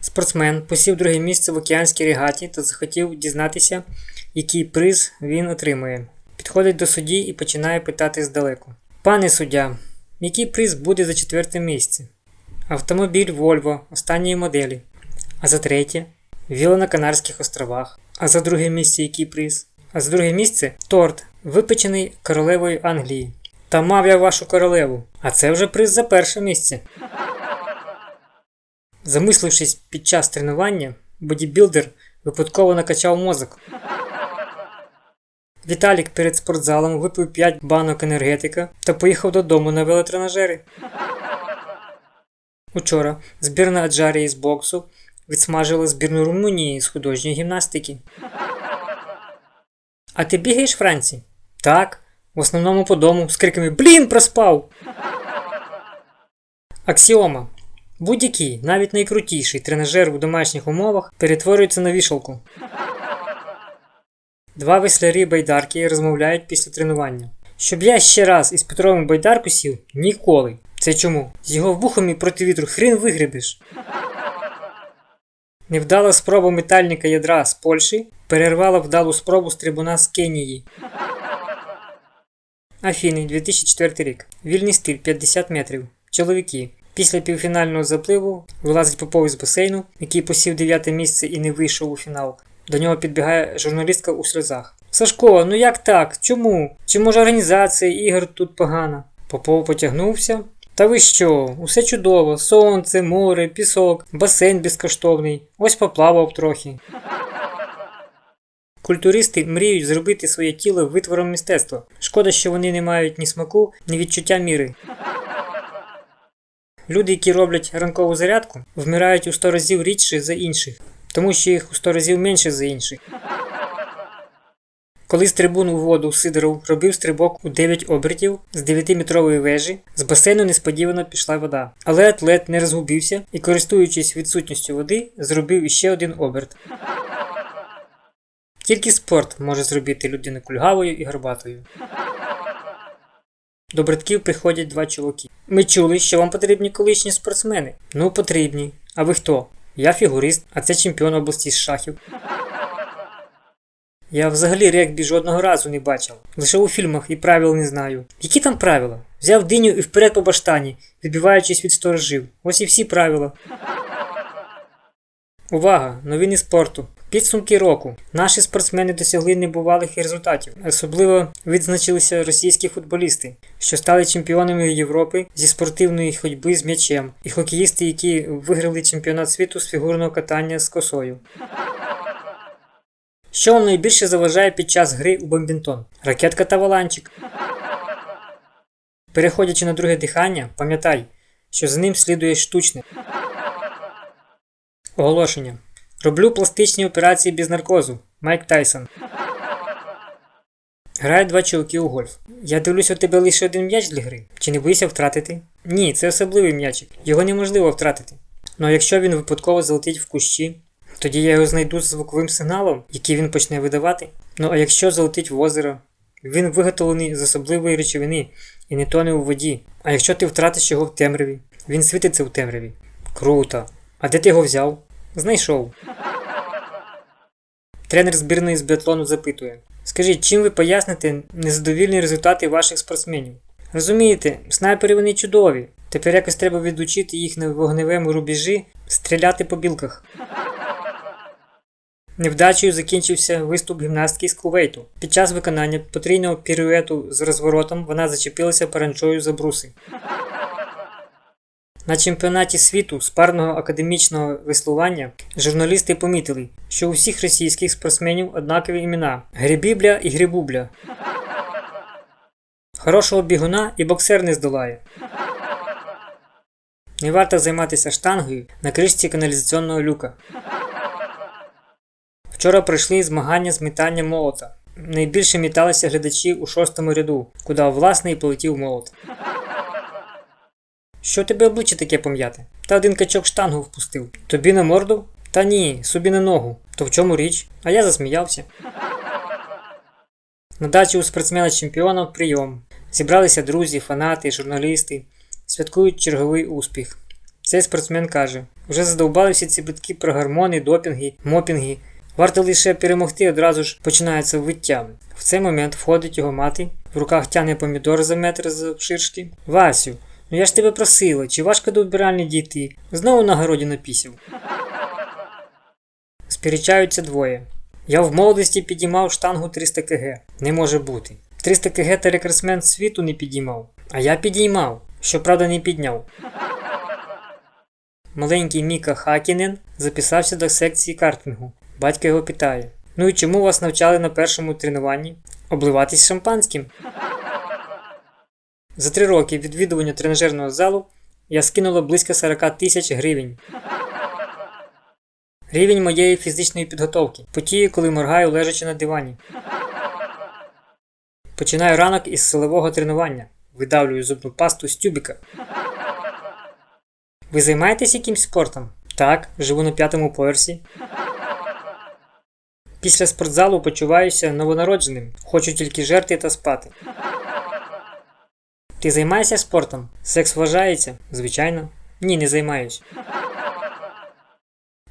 Спортсмен посів друге місце в океанській регаті та захотів дізнатися, який приз він отримує. Підходить до судді і починає питати здалеку. Пане суддя, який приз буде за четверте місце? Автомобіль Volvo останньої моделі. А за третє Вілла на Канарських островах. А за друге місце який приз? А за друге місце торт, випечений королевою Англії. Та мав я вашу королеву. А це вже приз за перше місце. Замислившись під час тренування, бодібілдер випадково накачав мозок. Віталік перед спортзалом випив 5 банок енергетика та поїхав додому на велотренажери. Учора збірна Аджарії з боксу відсмажила збірну Румунії з художньої гімнастики. А ти бігаєш Франці? Так, в основному по дому з криками Блін, проспав! Аксіома. Будь-який, навіть найкрутіший тренажер у домашніх умовах перетворюється на вішалку. Два веслярі байдарки розмовляють після тренування. Щоб я ще раз із Петровим байдарку сів ніколи. Це чому? З його вухами проти вітру хрін вигребеш. Невдала спроба метальника ядра з Польщі перервала вдалу спробу стрибуна з Кенії. Афіни, 2004 рік. Вільний стиль 50 метрів. Чоловіки. Після півфінального запливу вилазить Попов з басейну, який посів дев'яте місце і не вийшов у фінал. До нього підбігає журналістка у сльозах. Сашко, ну як так? Чому? Чи може організація ігор тут погана? Попов потягнувся. Та ви що? Усе чудово. Сонце, море, пісок, басейн безкоштовний. Ось поплавав трохи. Культуристи мріють зробити своє тіло витвором мистецтва. Шкода, що вони не мають ні смаку, ні відчуття міри. Люди, які роблять ранкову зарядку, вмирають у 100 разів рідше за інших, тому що їх у 100 разів менше за інших. Коли з трибун у воду Сидоров робив стрибок у 9 обертів з 9-метрової вежі, з басейну несподівано пішла вода. Але атлет не розгубився і, користуючись відсутністю води, зробив іще один оберт. Тільки спорт може зробити людину кульгавою і горбатою. До братків приходять два чуваки. Ми чули, що вам потрібні колишні спортсмени. Ну, потрібні. А ви хто? Я фігурист, а це чемпіон області з шахів. Я взагалі регбі жодного разу не бачив. Лише у фільмах і правил не знаю. Які там правила? Взяв диню і вперед по баштані, відбиваючись від сторожів. Ось і всі правила. Увага! Новини спорту. Підсумки року. Наші спортсмени досягли небувалих результатів. Особливо відзначилися російські футболісти, що стали чемпіонами Європи зі спортивної ходьби з м'ячем, і хокеїсти, які виграли чемпіонат світу з фігурного катання з косою. Що вам найбільше заважає під час гри у бомбінтон? Ракетка та валанчик. Переходячи на друге дихання, пам'ятай, що за ним слідує штучне. Оголошення. Роблю пластичні операції без наркозу. Майк Тайсон. Грають два чоловіки у гольф. Я дивлюсь, у тебе лише один м'яч для гри. Чи не боїшся втратити? Ні, це особливий м'ячик. Його неможливо втратити. Ну а якщо він випадково залетить в кущі, тоді я його знайду з звуковим сигналом, який він почне видавати. Ну а якщо залетить в озеро, він виготовлений з особливої речовини і не тоне у воді. А якщо ти втратиш його в темряві, він світиться в темряві. Круто. А де ти його взяв? Знайшов. Тренер збірної з біатлону запитує: Скажіть, чим ви поясните незадовільні результати ваших спортсменів? Розумієте, снайпери вони чудові. Тепер якось треба відучити їх на вогневому рубежі стріляти по білках. Невдачею закінчився виступ гімнастки з Кувейту. Під час виконання потрійного піруету з розворотом вона зачепилася паранчою за бруси. На чемпіонаті світу з парного академічного веслування журналісти помітили, що у всіх російських спортсменів однакові імена Грибібля і Грибубля. Хорошого бігуна і боксер не здолає. Не варто займатися штангою на кришці каналізаційного люка. Вчора пройшли змагання з метання молота. Найбільше міталися глядачі у шостому ряду, куди власне і полетів молот. Що тебе обличчя таке пом'яте? Та один качок штангу впустив. Тобі на морду? Та ні, собі на ногу. То в чому річ? А я засміявся. На дачі у спортсмена чемпіона прийом. Зібралися друзі, фанати, журналісти, святкують черговий успіх. Цей спортсмен каже: вже задовбали всі ці битки про гормони, допінги, мопінги. Варто лише перемогти, одразу ж починається виття. В цей момент входить його мати, в руках тягне помідор за метр з ширшки. Васю, ну я ж тебе просила, чи важко до вбиральні дійти? Знову на городі напісів. Сперечаються двоє. Я в молодості підіймав штангу 300 кг. Не може бути. 300 кг та рекордсмен світу не підіймав. А я підіймав, щоправда не підняв. Маленький Міка Хакінен записався до секції картингу. Батько його питає: Ну і чому вас навчали на першому тренуванні? Обливатись шампанським. За три роки відвідування тренажерного залу я скинула близько 40 тисяч гривень. Рівень моєї фізичної підготовки. Потію, коли моргаю, лежачи на дивані. Починаю ранок із силового тренування. Видавлюю зубну пасту з тюбіка. Ви займаєтесь якимсь спортом? Так, живу на п'ятому поверсі. Після спортзалу почуваюся новонародженим. Хочу тільки жерти та спати. Ти займаєшся спортом? Секс вважається? Звичайно. Ні, не займаюсь.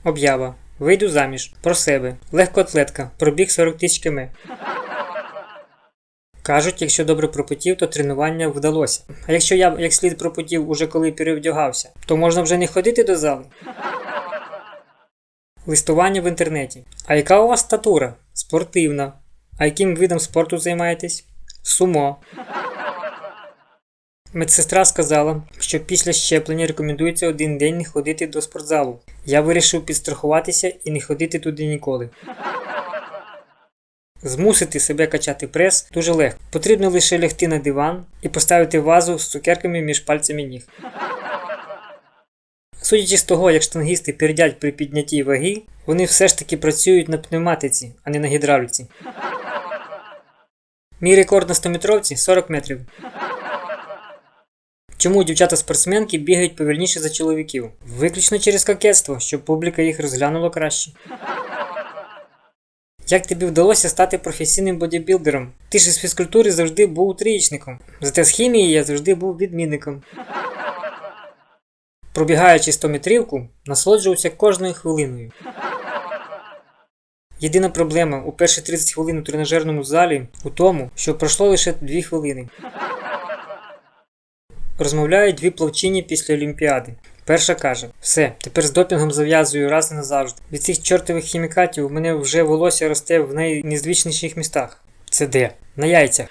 Об'ява. Вийду заміж. Про себе. Легкоатлетка. Пробіг 40 тисяч км. Кажуть, якщо добре пропотів, то тренування вдалося. А якщо я як слід пропотів уже коли перевдягався, то можна вже не ходити до зали. Листування в інтернеті. А яка у вас статура? Спортивна. А яким видом спорту займаєтесь? Сумо. Медсестра сказала, що після щеплення рекомендується один день не ходити до спортзалу. Я вирішив підстрахуватися і не ходити туди ніколи. Змусити себе качати прес дуже легко. Потрібно лише лягти на диван і поставити вазу з цукерками між пальцями ніг. Судячи з того, як штангісти пердять при піднятті ваги, вони все ж таки працюють на пневматиці, а не на гідравліці. Мій рекорд на 100-метровці 40 метрів. Чому дівчата-спортсменки бігають повільніше за чоловіків? Виключно через кокетство, щоб публіка їх розглянула краще. Як тобі вдалося стати професійним бодібілдером? Ти ж із фізкультури завжди був трієчником. Зате з хімії я завжди був відмінником. Пробігаючи 100 метрівку, насолоджувався кожною хвилиною. Єдина проблема у перші 30 хвилин у тренажерному залі у тому, що пройшло лише 2 хвилини. Розмовляють дві плавчині після Олімпіади. Перша каже: Все, тепер з допінгом зав'язую раз і назавжди. Від цих чортових хімікатів у мене вже волосся росте в найнезвичніших містах. Це де? На яйцях.